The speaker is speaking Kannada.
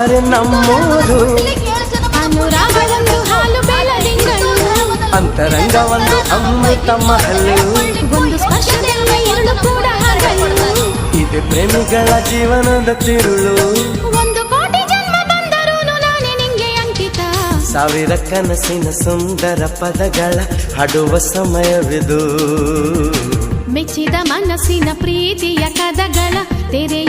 ಅರೆ ನಮ್ಮೂರು? ಅನುರಾಗ ಅಂತರಂಗ ಒಂದು ಅಮೃತ ಮಹಲು ಇದು ಪ್ರೇಮಿಗಳ ಜೀವನದ ತಿರುಳು. ಒಂದು ಕೋಟಿ ಸಾವಿರ ಕನಸಿನ ಸುಂದರ ಪದಗಳ ಹಾಡುವ ಸಮಯವಿದು. ಮೆಚ್ಚಿದ ಮನಸ್ಸಿನ ಪ್ರೀತಿಯ ಕದಗಳ ತೆರೆ